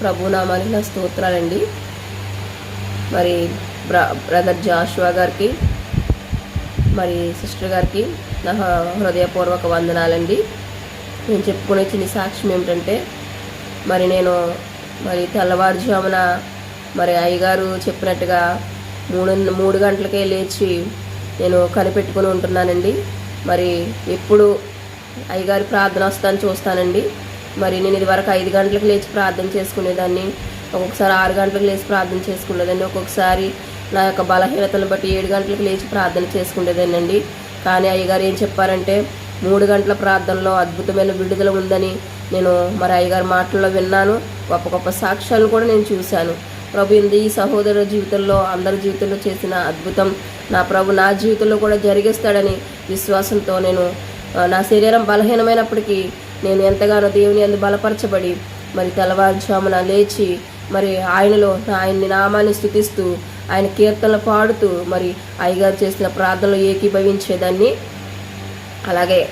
ప్రభునామానికి నా స్తోత్రాలండి. మరి బ్ర బ్రదర్ జాషువా గారికి మరి సిస్టర్ గారికి నా హృదయపూర్వక వందనాలండి. నేను చెప్పుకునే చిన్న సాక్ష్యం ఏమిటంటే మరి నేను మరి తెల్లవారుజామున మరి అయ్యగారు చెప్పినట్టుగా మూడు మూడు గంటలకే లేచి నేను కనిపెట్టుకుని ఉంటున్నానండి. మరి ఎప్పుడు అయ్యగారి ప్రార్థన వస్తాను చూస్తానండి. మరి నేను ఇదివరకు ఐదు గంటలకు లేచి ప్రార్థన చేసుకునేదాన్ని ఒక్కొక్కసారి ఆరు గంటలకు లేచి ప్రార్థన చేసుకునేదాన్ని ఒక్కొక్కసారి నా యొక్క బలహీనతను బట్టి ఏడు గంటలకు లేచి ప్రార్థన చేసుకునేదానండి కానీ అయ్యగారు ఏం చెప్పారంటే మూడు గంటల ప్రార్థనలో అద్భుతమైన విడుదల ఉందని నేను మరి అయ్యగారి మాటల్లో విన్నాను. గొప్ప గొప్ప సాక్ష్యాలను కూడా నేను చూశాను. ప్రభు ఇంత ఈ సహోదరు జీవితంలో అందరి జీవితంలో చేసిన అద్భుతం నా ప్రభు నా జీవితంలో కూడా జరిగిస్తాడని విశ్వాసంతో నేను నా శరీరం బలహీనమైనప్పటికీ నేను ఎంతగానో దేవుని అందు బలపరచబడి మరి తెల్లవారుజామున లేచి మరి ఆయనలో ఆయన్ని నామాన్ని స్థుతిస్తూ ఆయన కీర్తనలు పాడుతూ మరి అయ్యగారు చేసిన ప్రార్థనలు ఏకీభవించేదాన్ని. అలాగే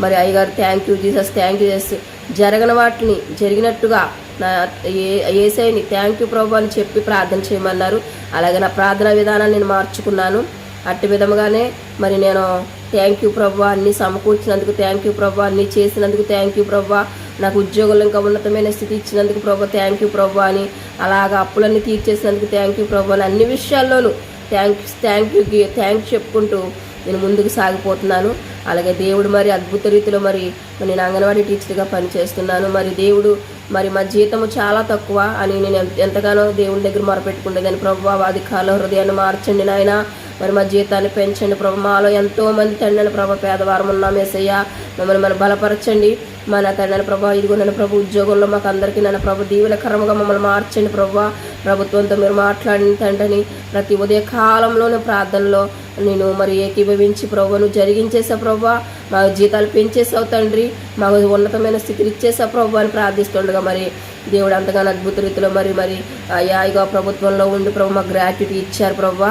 మరి అయ్యగారు thank you Jesus thank you Jesus జరగని వాటిని జరిగినట్టుగా నా ఏ ఏసైని థ్యాంక్ యూ ప్రభు అని చెప్పి ప్రార్థన చేయమన్నారు. అలాగే నా ప్రార్థనా విధానాన్ని నేను మార్చుకున్నాను. అట్టి విధముగానే మరి నేను థ్యాంక్ యూ ప్రభు అన్ని సమకూర్చినందుకు థ్యాంక్ యూ ప్రభు అన్ని చేసినందుకు థ్యాంక్ యూ ప్రభు నాకు ఉద్యోగంలో ఇంకా ఉన్నతమైన స్థితి ఇచ్చినందుకు ప్రభు థ్యాంక్ యూ ప్రభు అని అలాగా అప్పులన్నీ తీర్చేసినందుకు థ్యాంక్ యూ ప్రభు అని అన్ని విషయాల్లోనూ థ్యాంక్ థ్యాంక్ యూ థ్యాంక్స్ చెప్పుకుంటూ నేను ముందుకు సాగిపోతున్నాను. అలాగే దేవుడు మరి అద్భుత రీతిలో మరి నేను అంగన్వాడీ టీచర్గా పనిచేస్తున్నాను. మరి దేవుడు మరి మా జీతము చాలా తక్కువ అని నేను ఎంతగానో దేవుడి దగ్గర మొరపెట్టుకుంటేదాన్ని ప్రభు అధికారుల హృదయాన్ని మార్చండి నాయన. మరి మా జీతాన్ని పెంచండి ప్రభు. మాలో ఎంతో మంది తండ్రి ప్రభు పేదవారం ఉన్నాం ఏసయ్యా. మమ్మల్ని మనం బలపరచండి. మన తండ్రి ప్రభు ఇదిగో నన్ను ప్రభు ఉద్యోగంలో మాకు అందరికీ నన్ను ప్రభు దీవెనకరముగా మమ్మల్ని మార్చండి ప్రభు. ప్రభుత్వంతో మీరు మాట్లాడిన తండ్రిని. ప్రతి ఉదయ కాలంలోనే ప్రార్థనలో నేను మరి ఏకీభవించి ప్రభువును జరిగించేసా ప్రభు. మా జీతాలు పెంచేసావు తండ్రి. మాకు ఉన్నతమైన స్థితిని ఇచ్చేసా ప్రభు అని ప్రార్థిస్తుండగా మరి దేవుడు అంతగానో అద్భుత రీతిలో మరి మరి అయ్యా ప్రభుత్వంలో ఉండి ప్రభు మాకు గ్రాట్యుటీ ఇచ్చారు ప్రభు.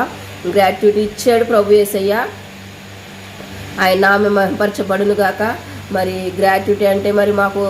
గ్రాట్యుటీ ఇచ్చాడు ప్రభు ఏసయ్య. ఆయన ఆమె మహింపరచబడును గాక మరి గ్రాట్యుటీ అంటే మరి మాకు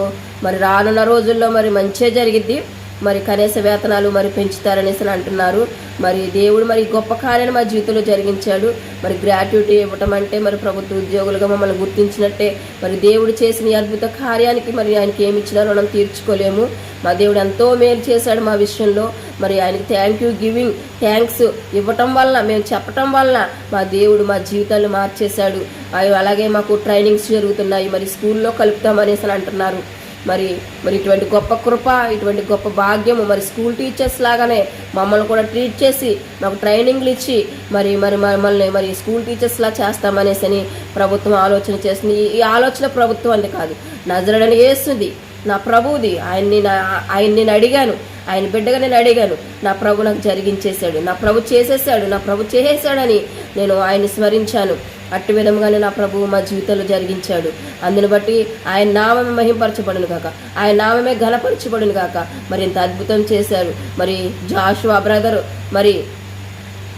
మరి రానున్న రోజుల్లో మరి మంచిగా జరిగిద్ది. మరి కనీస వేతనాలు మరి పెంచుతారనేసి అంటున్నారు. మరి దేవుడు మరి గొప్ప కార్యాన్ని మా జీవితంలో జరిగించాడు. మరి గ్రాట్యుటీ ఇవ్వటం అంటే మరి ప్రభుత్వ ఉద్యోగులుగా మమ్మల్ని గుర్తించినట్టే. మరి దేవుడు చేసిన ఈ అద్భుత కార్యానికి మరి ఆయనకి ఏమి ఇచ్చినా రుణం తీర్చుకోలేము. మా దేవుడు ఎంతో మేలు చేశాడు మా విషయంలో. మరి ఆయనకి థ్యాంక్ యూ గివింగ్ థ్యాంక్స్ ఇవ్వటం వలన మేము చెప్పటం వలన మా దేవుడు మా జీవితాలు మార్చేశాడు. అవి అలాగే మాకు ట్రైనింగ్స్ జరుగుతున్నాయి. మరి స్కూల్లో కలుపుతామనేసి అని అంటున్నారు. మరి మరి ఇటువంటి గొప్ప కృప ఇటువంటి గొప్ప భాగ్యము మరి స్కూల్ టీచర్స్ లాగానే మమ్మల్ని కూడా ట్రీట్ చేసి మాకు ట్రైనింగ్లు ఇచ్చి మరి మరి మమ్మల్ని మరి స్కూల్ టీచర్స్లా చేస్తామనేసి అని ప్రభుత్వం ఆలోచన చేసింది. ఈ- ఆలోచన ప్రభుత్వం అంది కాదు నజరడని వేస్తుంది నా ప్రభువుది. ఆయన్ని నా ఆయన్ని నేను అడిగాను ఆయన బిడ్డగా నేను అడిగాను నా ప్రభు నాకు జరిగించేశాడు నా ప్రభు చేసేసాడు నా ప్రభు చేసేసాడని నేను ఆయన్ని స్మరించాను. అట్టి విధముగానే నా ప్రభువు మా జీవితంలో జరిగించాడు. అందుని బట్టి ఆయన నామమే మహింపరచబడును కాక ఆయన నామమే ఘనపరచబడును కాక మరి ఇంత అద్భుతం చేశారు. మరి జాషువా బ్రదర్ మరి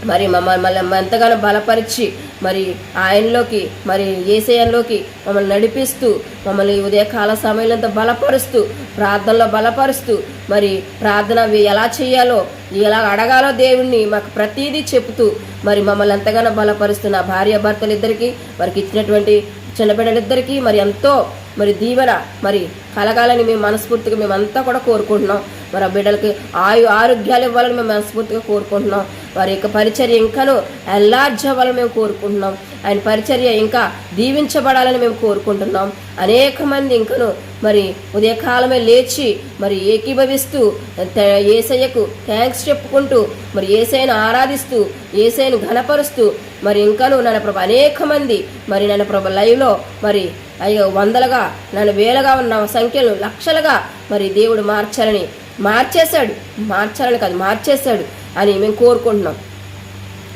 మరి మమ్మల్ని ఎంతగానో బలపరిచి మరి ఆయనలోకి మరి ఏసయంలోకి మమ్మల్ని నడిపిస్తూ మమ్మల్ని ఉదయకాల సమయంలో బలపరుస్తూ ప్రార్థనలో బలపరుస్తూ మరి ప్రార్థన ఎలా చేయాలో ఎలా అడగాలో దేవుణ్ణి మాకు ప్రతీదీ చెబుతూ మరి మమ్మల్ని ఎంతగానో బలపరుస్తున్న భార్య భర్తలు ఇద్దరికి వారికి ఇచ్చినటువంటి చిన్నబిడ్డలిద్దరికీ మరి ఎంతో మరి దీవెన మరి కలగాలని మేము మనస్ఫూర్తిగా మేమంతా కూడా కోరుకుంటున్నాం. మరి ఆ బిడ్డలకి ఆయు ఆరోగ్యాలు ఇవ్వాలని మేము మనస్ఫూర్తిగా కోరుకుంటున్నాం. వారి యొక్క పరిచర్య ఇంకాను ఎల్లార్జ్ అవ్వాలని మేము కోరుకుంటున్నాం. ఆయన పరిచర్య ఇంకా దీవించబడాలని మేము కోరుకుంటున్నాం. అనేక మంది ఇంకను మరి ఉదయకాలమే లేచి మరి ఏకీభవిస్తూ ఏసయ్యకు థ్యాంక్స్ చెప్పుకుంటూ మరి ఏసైను ఆరాధిస్తూ ఏసైను ఘనపరుస్తూ మరి ఇంకాను నన్ను ప్రభు అనేక మంది మరి నన్ను ప్రభు లైవ్లో మరి అయ్యో వందలుగా నన్ను వేలగా ఉన్న సంఖ్యలు లక్షలుగా మరి దేవుడు మార్చాలని మార్చేశాడు. మార్చాలని కాదు మార్చేశాడు అని మేము కోరుకుంటున్నాం.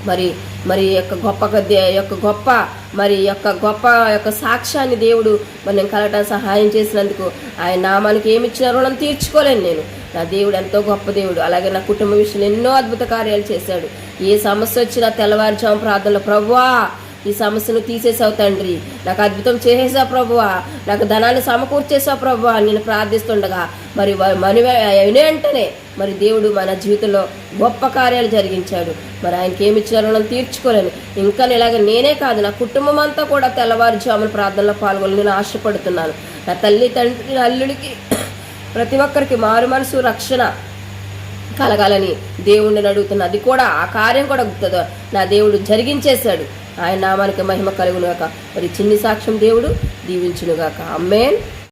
మరి మరి యొక్క గొప్ప దే- యొక్క గొప్ప మరి యొక్క గొప్ప యొక్క సాక్ష్యాన్ని దేవుడు మరి నేను కలగటానికి సహాయం చేసినందుకు ఆయన నామానికి ఏమి ఇచ్చిన రుణం తీర్చుకోలేను నేను. నా దేవుడు ఎంతో గొప్ప దేవుడు. అలాగే నా కుటుంబ విషయంలో ఎన్నో అద్భుత కార్యాలు చేశాడు. ఏ సమస్య వచ్చినా తెల్లవారుజాము ప్రార్థనలో ప్రభువా ఈ సమస్యను తీసేసావు తండ్రి. నాకు అద్భుతం చేసేసావు ప్రభువా. నాకు ధనాన్ని సమకూర్చేసావు ప్రభువా నేను ప్రార్థిస్తుండగా మరి మని అయిన వెంటనే మరి దేవుడు మన జీవితంలో గొప్ప కార్యాలు జరిగించాడు. మరి ఆయనకి ఏమి ఇచ్చారో మనం తీర్చుకోలేను. ఇంకా ఇలాగ నేనే కాదు నా కుటుంబం అంతా కూడా తెల్లవారుజామున ప్రార్థనలో పాల్గొని నేను ఆశపడుతున్నాను. నా తల్లి తండ్రి అల్లుడికి ప్రతి ఒక్కరికి మారు మనసు రక్షణ కలగాలని దేవుణ్ణి అడుగుతున్నా. అది కూడా ఆ కార్యం కూడా గుర్తుందో నా దేవుడు జరిగించేశాడు. ఆయన నామానికి మహిమ కలుగునుగాక. మరి చిన్ని సాక్ష్యం దేవుడు దీవించునుగాక. అమ్మేన్